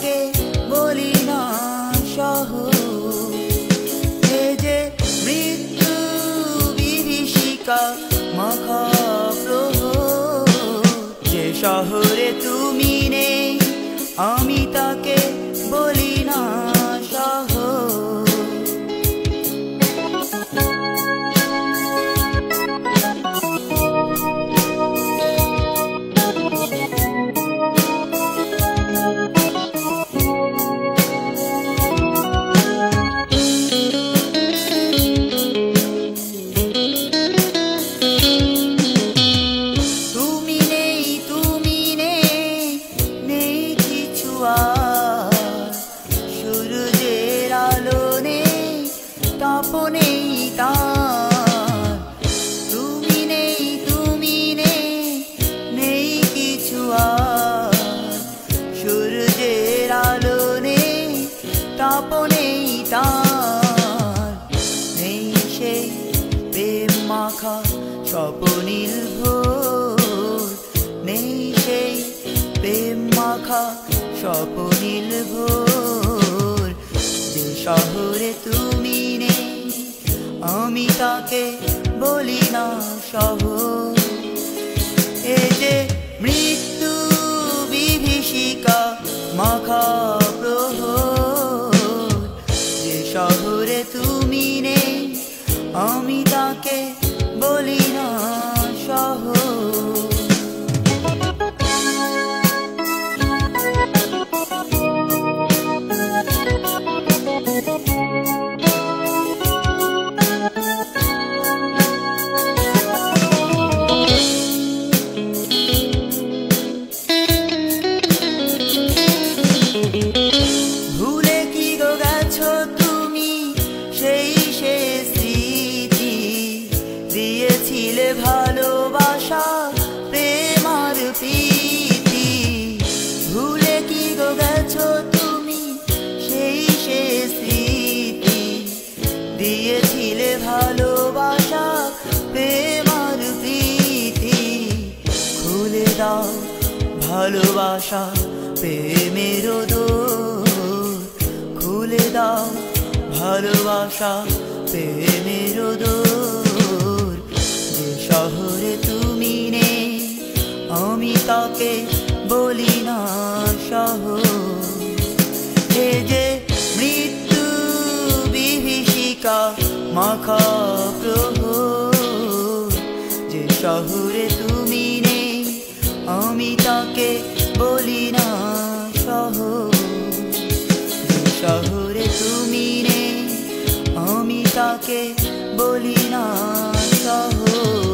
তোমাকে বলি না সহ এ যে মৃত্যু বিভীষিকা মখ যে শহরে তুমি নেই, আমি তাকে নেই তুমি নেই তুমি নেই সূর্যের নেই সেই ভোর। নেই সেই স্বপনীল ভোর। যে শহরে তুমি নেই আমি তাকে বলি না সহ। এ যে মৃত্যু বিভীষিকা মাখা প্রহর যে শহরে তুমি নেই, আমি তাকে দিয়েছিলে ভালোবাসা প্রেম আর প্রীতি। খুলে দাও ভালোবাসা প্রেমের খুলে দাও ভালোবাসা প্রেমের যে শহরে তুমি নেই, আমি তাকে বলি না শহর। মাখা যে শহরে তুমি নেই, আমি তাকে বলি না শহর। যে শহরে তুমি নেই, আমি তাকে বলি না শহর।